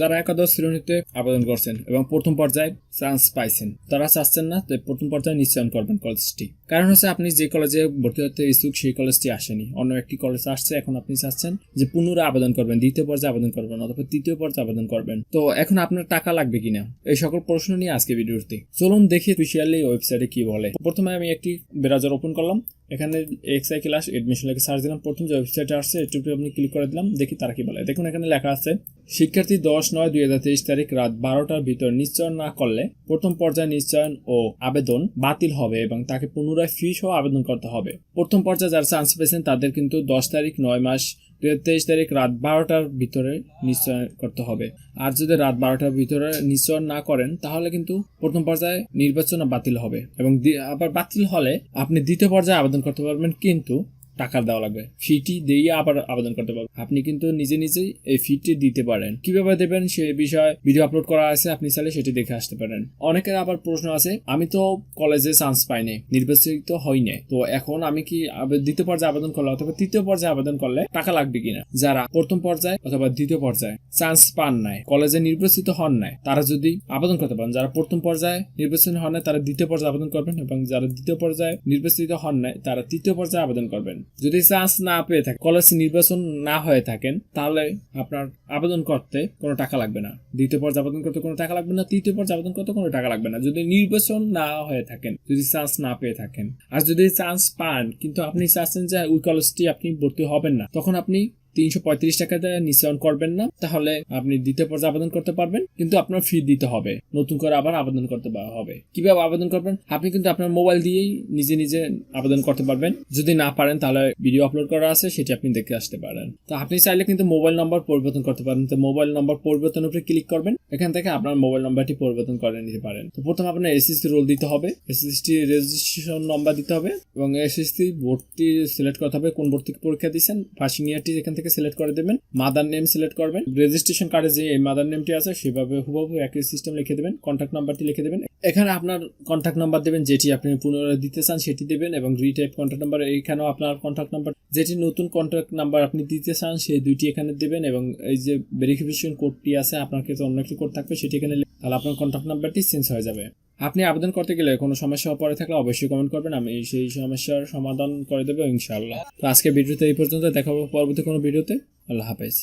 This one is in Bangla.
যারা একাদশ শ্রেণীতে আবেদন করছেন এবং প্রথম পর্যায়ে চান্স পাইছেন, তারা চাচ্ছেন না তো প্রথম পর্যায়ে নিশ্চয়ন করবেন কলেজটি কারণ হচ্ছে আপনি যে কলেজে ভর্তি হতে ইচ্ছুক, সেই কলেজটি আসেনি। অন্য একটি কলেজ আসছে, এখন আপনি চাচ্ছেন যে পুনরায় আবেদন করবেন, দ্বিতীয় পর্যায়ে আবেদন করবেন অথবা তৃতীয় পর্যায়ে আবেদন করবেন। তো এখন আপনার টাকা লাগবে কিনা? এই সকল প্রশ্ন নিয়ে আজকে ভিডিওতে চলুন দেখি অফিসিয়ালি ওয়েবসাইটে কি বলে। প্রথমে আমি একটি ব্রাউজার ওপেন করলাম। এখানে এক্সআই ক্লাস এডমিশন লেখে সার্চ দিলাম। প্রথম যে ওয়েবসাইটে আসছে এটুকু আপনি ক্লিক করে দিলাম। দেখি তারা কি বলে। দেখুন এখানে লেখা আছে শিক্ষার্থী দশ নয় দুই হাজার তেইশ তারিখ রাত বারোটার ভিতর নিশ্চয়ন না করলে প্রথম পর্যায়ে নিশ্চয়ন ও আবেদন বাতিল হবে এবং তাকে পুনরায় ফি সহ আবেদন করতে হবে। প্রথম পর্যায়ে যারা চান্স পেয়েছেন, তাদের কিন্তু দশ তারিখ, নয় মাস, দুই হাজার তেইশ তারিখ রাত বারোটার ভিতরে নিশ্চয় করতে হবে। আর যদি রাত বারোটার ভিতরে নিশ্চয় না করেন, তাহলে কিন্তু প্রথম পর্যায়ে নির্বাচন বাতিল হবে এবং আবার বাতিল হলে আপনি দ্বিতীয় পর্যায়ে আবেদন করতে পারবেন, কিন্তু টাকা দেওয়া লাগবে। ফিটি দিয়ে আবার আবেদন করতে পারবেন। আপনি কিন্তু নিজে নিজেই এই ফিটি দিতে পারেন। কীভাবে দেবেন সে বিষয়ে ভিডিও আপলোড করা আছে, আপনি চাইলে সেটি দেখে আসতে পারেন। অনেকের আবার প্রশ্ন আছে, আমি তো কলেজে চান্স পাইনি নির্বাচিত হই নাই। তো এখন আমি কি দ্বিতীয় পর্যায়ে আবেদন করলে অথবা তৃতীয় পর্যায়ে আবেদন করলে টাকা লাগবে কিনা? যারা প্রথম পর্যায়ে অথবা দ্বিতীয় পর্যায়ে চান্স পান নাই, কলেজে নির্বাচিত হন নাই, তারা যদি আবেদন করতে পারেন, যারা প্রথম পর্যায়ে নির্বাচিত হন নাই, তারা দ্বিতীয় পর্যায়ে আবেদন করবেন এবং যারা দ্বিতীয় পর্যায়ে নির্বাচিত হন নাই, তারা তৃতীয় পর্যায়ে আবেদন করবেন। যদি চান্স না পেয়ে থাকে কলেজ নির্বাচন না হয়ে থাকেন, তাহলে আপনার আবেদন করতে কোনো টাকা লাগবে না। দ্বিতীয় পর্যায়ে আবেদন করতে কোনো টাকা লাগবে না, তৃতীয় পর্যায়ে আবেদন করতে কোনো টাকা লাগবে না। যদি নির্বাচন না হয়ে থাকেন, যদি চান্স না পেয়ে থাকেন, আর যদি চান্স পান, কিন্তু আপনি চাচ্ছেন যে ওই কলেজটি আপনি ভর্তি হবেন না, তখন আপনি তিনশো পঁয়ত্রিশ টাকাতে নিশ্চয়ন করবেন না, তাহলে আপনি দ্বিতীয় পর্যায়ে আবেদন করতে পারবেন, কিন্তু আপনার ফি দিতে হবে। নতুন করে আবার আবেদন করতে হবে। কীভাবে আবেদন করবেন? আপনি কিন্তু আপনার মোবাইল দিয়েই নিজে নিজে আবেদন করতে পারবেন। যদি না পারেন, তাহলে ভিডিও আপলোড করা আছে, সেটি আপনি দেখে আসতে পারেন। তো আপনি চাইলে কিন্তু মোবাইল নম্বর পরিবর্তন করতে পারেন। তো মোবাইল নম্বর পরিবর্তনের উপরে ক্লিক করবেন। এখান থেকে আপনার মোবাইল নম্বরটি পরিবর্তন করে নিতে পারেন। তো প্রথমে আপনার এসএসসি রোল দিতে হবে। এসএসসি রেজিস্ট্রেশন নম্বর দিতে হবে এবং এসএসসি ভর্তি সিলেক্ট করতে হবে। কোন ভর্তি পরীক্ষা দিচ্ছেন পাসিং ইয়ারটি এখান থেকে সিলেক্ট করে দেবেন। মাদার নেম সিলেক্ট করবেন। রেজিস্ট্রেশন কার্ডে যে এই মাদার নেমটি আছে, সেভাবে হুবহু একই সিস্টেম লিখে দেবেন কন্ট্যাক্ট নাম্বারটি লিখে দেবেন। এখানে আপনার কন্ট্যাক্ট নাম্বার দেবেন, যেটি আপনি পুনরায় দিতে চান সেটি দেবেন এবং রিটাইপ কন্ট্যাক্ট নাম্বার এখানেও আপনার কন্ট্যাক্ট নাম্বার যেটি নতুন কন্ট্যাক্ট নাম্বার আপনি দিতে চান, সেই দুইটি এখানে দেবেন এবং এই যে ভেরিফিকেশন কোডটি আছে, আপনার কাছে অন্য একটি কোড থাকবে, সেটি এখানে তাহলে আপনার কন্ট্যাক্ট নাম্বারটি চেঞ্জ হয়ে যাবে। আপনি আবেদন করতে গেলে কোনো সমস্যা পরে থাকলে অবশ্যই কমেন্ট করবেন, আমি সেই সমস্যার সমাধান করে দেবো ইনশাআল্লাহ। তো আজকে ভিডিওতে এই পর্যন্ত দেখাবো পরবর্তী কোনো ভিডিওতে, আল্লাহ হাফেজ।